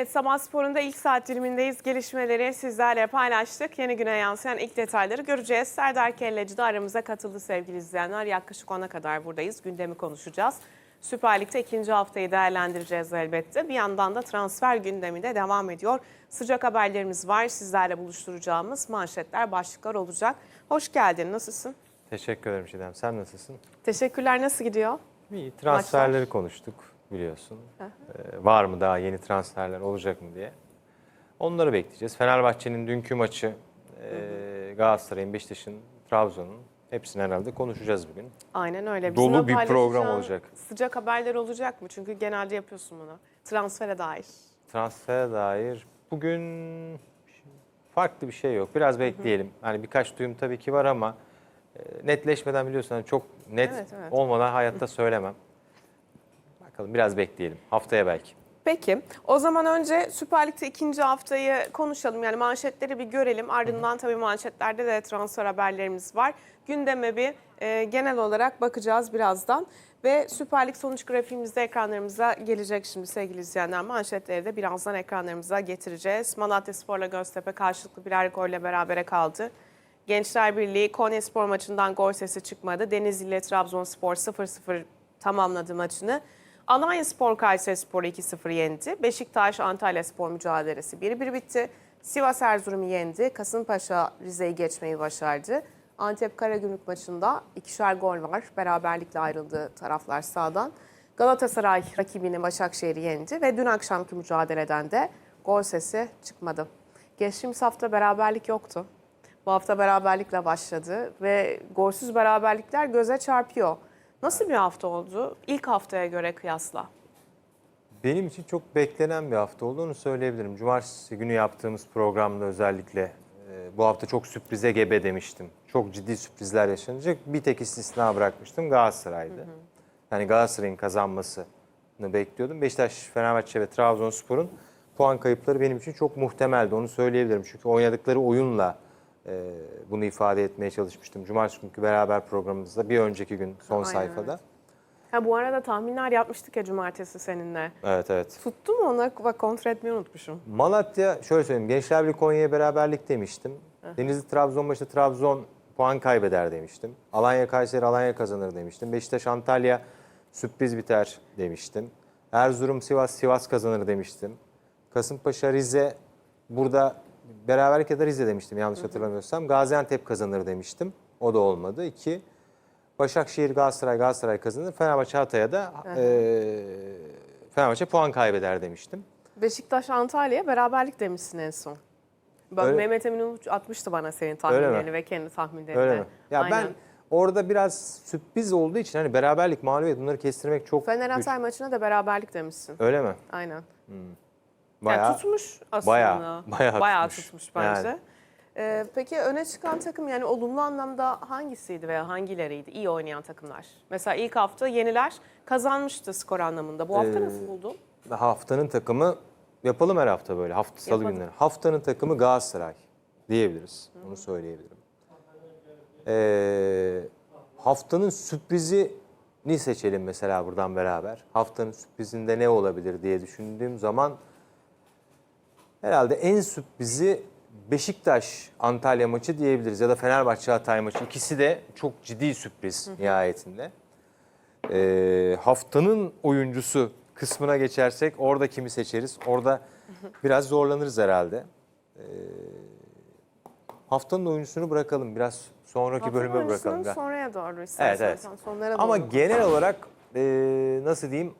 Evet sabah sporunda ilk saat dilimindeyiz. Gelişmeleri sizlerle paylaştık. Yeni güne yansıyan ilk detayları göreceğiz. Serdar Kelleci de aramıza katıldı sevgili izleyenler. Yaklaşık 10'a kadar buradayız. Gündemi konuşacağız. Süper Lig'de ikinci haftayı değerlendireceğiz elbette. Bir yandan da transfer gündemi de devam ediyor. Sıcak haberlerimiz var. Sizlerle buluşturacağımız manşetler, başlıklar olacak. Hoş geldin. Nasılsın? Teşekkür ederim Çiğdem. Sen nasılsın? Teşekkürler. Nasıl gidiyor? İyi. Transferleri konuştuk biliyorsun. Ee, var mı daha yeni transferler olacak mı diye. Onları bekleyeceğiz. Fenerbahçe'nin dünkü maçı, e, Galatasaray'ın, Beşiktaş'ın, Trabzon'un hepsini herhalde konuşacağız bugün. Aynen öyle. Dolu Bizimle bir program olacak. Sıcak haberler olacak mı? Çünkü genelde yapıyorsun bunu. Transfere dair. Transfere dair bugün farklı bir şey yok. Biraz bekleyelim. Hani birkaç duyum tabii ki var ama e, netleşmeden biliyorsun hani çok net Evet, evet. olmadan hayatta söylemem. Bakalım biraz bekleyelim. Haftaya belki. Peki o zaman önce Süper Lig'de ikinci haftayı konuşalım. Yani manşetleri bir görelim. Ardından tabii manşetlerde de transfer haberlerimiz var. Gündeme bir e, genel olarak bakacağız birazdan. Ve Süper Lig sonuç grafiğimiz de ekranlarımıza gelecek şimdi sevgili izleyenler. Manşetleri de birazdan ekranlarımıza getireceğiz. Malatya Spor'la Göztepe karşılıklı birer golle berabere kaldı. Gençler Birliği Konya Spor maçından gol sesi çıkmadı. Denizli ile Trabzonspor 0-0 tamamladı maçını. Alanya Spor Kayseri Spor'u 2-0 yendi. Beşiktaş Antalya Spor mücadelesi 1-1 bitti. Sivas Erzurum'u yendi. Kasımpaşa Rize'yi geçmeyi başardı. Antep Karagümrük maçında ikişer gol var. Beraberlikle ayrıldı taraflar sağdan. Galatasaray rakibini Başakşehir'i yendi ve dün akşamki mücadeleden de gol sesi çıkmadı. Geçtiğimiz hafta beraberlik yoktu. Bu hafta beraberlikle başladı ve golsüz beraberlikler göze çarpıyor. Nasıl bir hafta oldu ilk haftaya göre kıyasla? Benim için çok beklenen bir hafta oldu onu söyleyebilirim. Cumartesi günü yaptığımız programda özellikle e, bu hafta çok sürprize gebe demiştim. Çok ciddi sürprizler yaşanacak. Bir tek istisna bırakmıştım Galatasaray'dı. Yani Galatasaray'ın kazanmasını bekliyordum. Beşiktaş, Fenerbahçe ve Trabzonspor'un puan kayıpları benim için çok muhtemeldi. Onu söyleyebilirim. Çünkü oynadıkları oyunla e, bunu ifade etmeye çalışmıştım. Cumartesi günkü beraber programımızda bir önceki gün son Aynen, sayfada. Ha, bu arada tahminler yapmıştık ya cumartesi seninle. Evet evet. Tuttu mu ona? Bak kontrol etmeyi unutmuşum. Malatya şöyle söyleyeyim. Gençler Birliği Konya'ya beraberlik demiştim. Denizli Trabzon maçında Trabzon puan kaybeder demiştim. Alanya Kayseri Alanya kazanır demiştim. Beşiktaş Antalya sürpriz biter demiştim. Erzurum Sivas Sivas kazanır demiştim. Kasımpaşa Rize burada beraberlik ya da Rize demiştim yanlış hatırlamıyorsam. Gaziantep kazanır demiştim. O da olmadı. İki. Başakşehir Galatasaray Galatasaray kazanır. Fenerbahçe Hatay'a da eee Fenerbahçe puan kaybeder demiştim. Beşiktaş Antalya beraberlik demişsin en son. Bak Öyle- Mehmet Emin Uluç atmıştı bana senin tahminlerini mi? ve kendi tahminlerini. Öyle mi? Ya Aynen. ben orada biraz sürpriz olduğu için hani beraberlik, mağlubiyet bunları kestirmek çok Fener güç. Hatay maçına da beraberlik demişsin. Öyle mi? Aynen. Bayağı. yani tutmuş aslında. bayağı, bayağı tutmuş. tutmuş bence. Yani. Ee, peki öne çıkan takım yani olumlu anlamda hangisiydi veya hangileriydi iyi oynayan takımlar? Mesela ilk hafta yeniler kazanmıştı skor anlamında. Bu hafta Ee, nasıl buldun? Haftanın takımı yapalım her hafta böyle hafta salı Yapalım. günleri. Haftanın takımı Galatasaray diyebiliriz. Onu söyleyebilirim. Ee, haftanın sürprizini seçelim mesela buradan beraber. Haftanın sürprizinde ne olabilir diye düşündüğüm zaman herhalde en sürprizi Beşiktaş Antalya maçı diyebiliriz ya da Fenerbahçe Hatay maçı. İkisi de çok ciddi sürpriz nihayetinde. Ee, haftanın oyuncusu kısmına geçersek orada kimi seçeriz? Orada biraz zorlanırız herhalde. Ee, haftanın oyuncusunu bırakalım. Biraz sonraki Haftanın bölüme bırakalım. sonraya doğru istersen. Evet, evet. Sonlara Ama doğru. genel olarak e, nasıl diyeyim?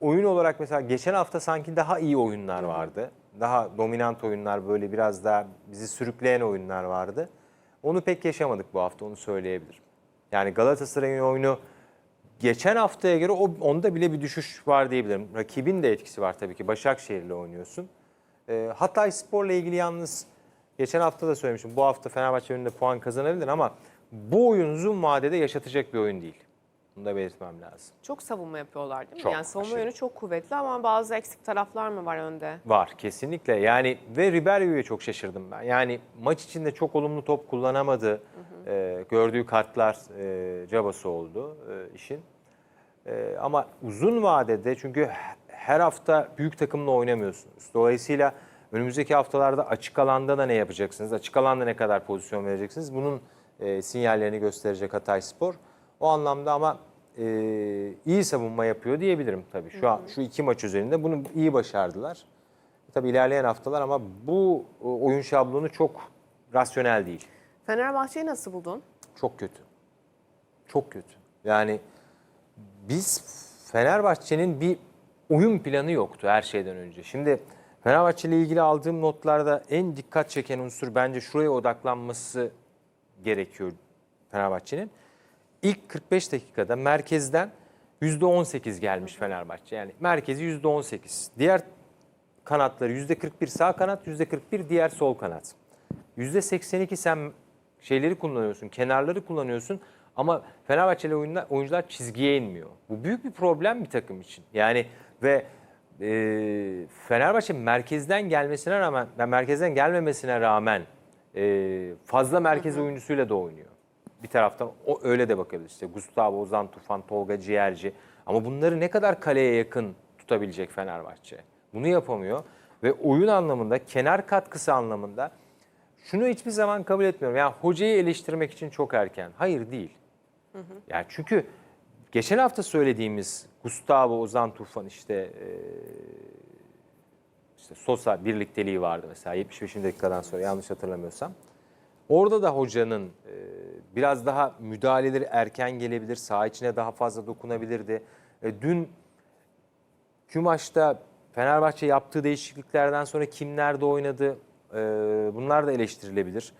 Oyun olarak mesela geçen hafta sanki daha iyi oyunlar vardı. Daha dominant oyunlar böyle biraz daha bizi sürükleyen oyunlar vardı. Onu pek yaşamadık bu hafta onu söyleyebilirim. Yani Galatasaray'ın oyunu geçen haftaya göre onda bile bir düşüş var diyebilirim. Rakibin de etkisi var tabii ki. Başakşehir'le oynuyorsun. E, Hatay Spor'la ilgili yalnız geçen hafta da söylemiştim. Bu hafta Fenerbahçe önünde puan kazanabilir ama bu oyun uzun vadede yaşatacak bir oyun değil. Bunu da belirtmem lazım. Çok savunma yapıyorlar değil mi? Çok, yani savunma aşırı. yönü çok kuvvetli ama bazı eksik taraflar mı var önde? Var kesinlikle. Yani ve Ribério'ya çok şaşırdım ben. Yani maç içinde çok olumlu top kullanamadı. Ee, gördüğü kartlar e, cabası oldu e, işin. E, ama uzun vadede çünkü her hafta büyük takımla oynamıyorsunuz. Dolayısıyla önümüzdeki haftalarda açık alanda da ne yapacaksınız? Açık alanda ne kadar pozisyon vereceksiniz? Bunun e, sinyallerini gösterecek Hatay Spor. O anlamda ama e, iyi savunma yapıyor diyebilirim tabii. Şu an şu iki maç üzerinde bunu iyi başardılar. Tabii ilerleyen haftalar ama bu e, oyun şablonu çok rasyonel değil. Fenerbahçe'yi nasıl buldun? Çok kötü. Çok kötü. Yani biz Fenerbahçe'nin bir oyun planı yoktu her şeyden önce. Şimdi Fenerbahçe ile ilgili aldığım notlarda en dikkat çeken unsur bence şuraya odaklanması gerekiyor Fenerbahçe'nin. İlk 45 dakikada merkezden %18 gelmiş Fenerbahçe. Yani merkezi %18. Diğer kanatları %41 sağ kanat, %41 diğer sol kanat. %82 sen şeyleri kullanıyorsun, kenarları kullanıyorsun ama Fenerbahçeli oyuncular, oyuncular çizgiye inmiyor. Bu büyük bir problem bir takım için. Yani ve e, Fenerbahçe merkezden gelmesine rağmen, merkezden gelmemesine rağmen e, fazla merkez oyuncusuyla da oynuyor. Bir taraftan o öyle de bakabiliriz. İşte Gustavo, Ozan Tufan, Tolga Ciğerci. Ama bunları ne kadar kaleye yakın tutabilecek Fenerbahçe? Bunu yapamıyor. Ve oyun anlamında, kenar katkısı anlamında şunu hiçbir zaman kabul etmiyorum. Yani hocayı eleştirmek için çok erken. Hayır değil. Yani çünkü geçen hafta söylediğimiz Gustavo, Ozan Tufan işte işte Sosa birlikteliği vardı mesela 75. dakikadan sonra yanlış hatırlamıyorsam. Orada da hocanın e, biraz daha müdahaleleri erken gelebilir, saha içine daha fazla dokunabilirdi. E, dün Kümaş'ta Fenerbahçe yaptığı değişikliklerden sonra kim nerede oynadı e, bunlar da eleştirilebilir.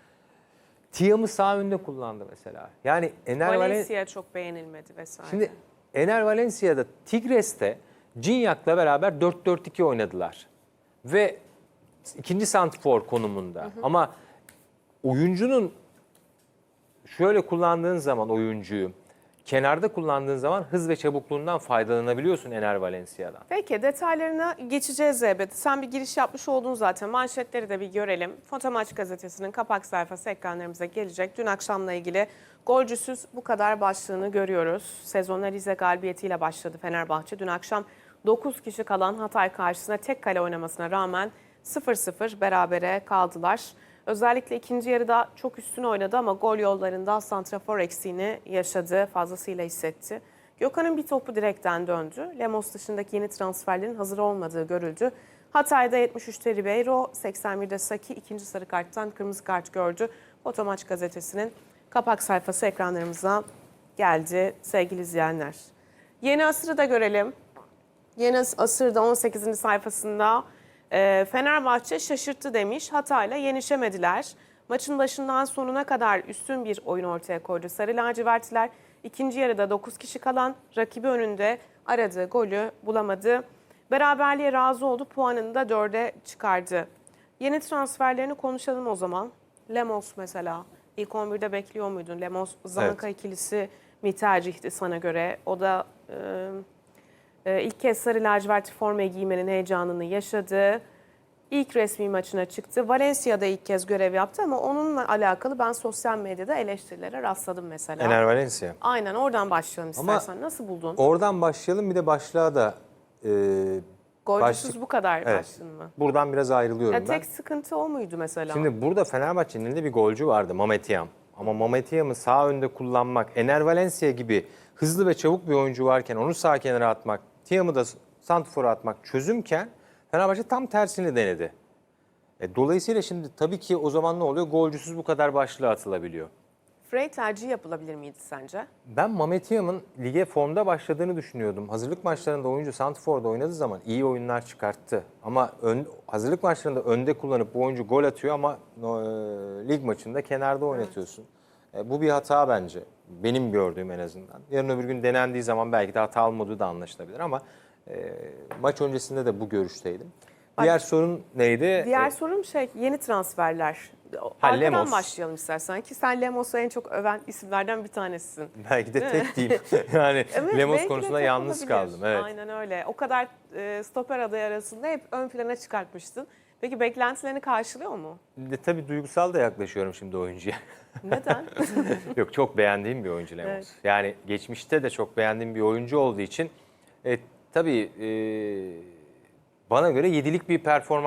Tiam'ı sağ önde kullandı mesela. Yani Ener Valen- Valencia çok beğenilmedi vesaire. Şimdi Ener Valencia'da Tigres'te Cinyak'la beraber 4-4-2 oynadılar. Ve ikinci santrfor konumunda. Ama oyuncunun şöyle kullandığın zaman oyuncuyu kenarda kullandığın zaman hız ve çabukluğundan faydalanabiliyorsun Ener Valencia'dan. Peki detaylarına geçeceğiz elbette. Sen bir giriş yapmış oldun zaten. Manşetleri de bir görelim. Fotomaç gazetesinin kapak sayfası ekranlarımıza gelecek. Dün akşamla ilgili golcüsüz bu kadar başlığını görüyoruz. Sezona Rize galibiyetiyle başladı Fenerbahçe. Dün akşam 9 kişi kalan Hatay karşısında tek kale oynamasına rağmen 0-0 berabere kaldılar. Özellikle ikinci yarıda çok üstün oynadı ama gol yollarında santrafor eksiğini yaşadı, fazlasıyla hissetti. Gökhan'ın bir topu direkten döndü. Lemos dışındaki yeni transferlerin hazır olmadığı görüldü. Hatay'da 73'te Ribeiro, 81'de Saki ikinci sarı karttan kırmızı kart gördü. Fotomaç gazetesinin kapak sayfası ekranlarımıza geldi sevgili izleyenler. Yeni asırı da görelim. Yeni Asır'da 18. sayfasında e, Fenerbahçe şaşırttı demiş. Hatay'la yenişemediler. Maçın başından sonuna kadar üstün bir oyun ortaya koydu. Sarı lacivertliler ikinci yarıda 9 kişi kalan rakibi önünde aradığı golü bulamadı. Beraberliğe razı oldu. Puanını da 4'e çıkardı. Yeni transferlerini konuşalım o zaman. Lemos mesela. İlk 11'de bekliyor muydun? Lemos Zanka ikilisi mi tercihti sana göre? O da e, ee, İlk kez sarı lacivert forma giymenin heyecanını yaşadı. İlk resmi maçına çıktı. Valencia'da ilk kez görev yaptı ama onunla alakalı ben sosyal medyada eleştirilere rastladım mesela. Ener Valencia. Aynen oradan başlayalım Ama istersen. Nasıl buldun? Oradan başlayalım bir de başlığa da e, Golcüsüz başlık- bu kadar Evet. başladın mı? buradan biraz ayrılıyorum Ya ben. tek sıkıntı o muydu mesela? Şimdi burada Fenerbahçe'nin elinde bir golcü vardı Mamet Yam. Ama Mamet Yam'ı sağ önde kullanmak, Ener Valencia gibi hızlı ve çabuk bir oyuncu varken onu sağ kenara atmak, Tiam'ı da santrfora atmak çözümken Fenerbahçe tam tersini denedi. E, dolayısıyla şimdi tabii ki o zaman ne oluyor? Golcüsüz bu kadar başlığa atılabiliyor. Frey tercihi yapılabilir miydi sence? Ben Mamet Yam'ın lige formda başladığını düşünüyordum. Hazırlık maçlarında oyuncu Santrfor'da oynadığı zaman iyi oyunlar çıkarttı. Ama ön- hazırlık maçlarında önde kullanıp bu oyuncu gol atıyor ama e, lig maçında kenarda oynatıyorsun. E, bu bir hata bence. Benim gördüğüm en azından. Yarın öbür gün denendiği zaman belki de hata olmadığı da anlaşılabilir ama e, maç öncesinde de bu görüşteydim. Diğer sorun neydi? Diğer E, sorum şey yeni transferler. Ha, Arkadan Lemos. başlayalım istersen ki sen Lemos'u en çok öven isimlerden bir tanesisin. belki de tek değil. yani Evet, Lemos konusunda yalnız olabilir. kaldım. Evet. Aynen öyle. O kadar e, stoper adayı arasında hep ön plana çıkartmıştın. Peki beklentilerini karşılıyor mu? De, tabii duygusal da yaklaşıyorum şimdi oyuncuya. Neden? Yok çok beğendiğim bir oyuncu Lemos. Evet. Yani geçmişte de çok beğendiğim bir oyuncu olduğu için e, tabii e, bana göre yedilik bir performans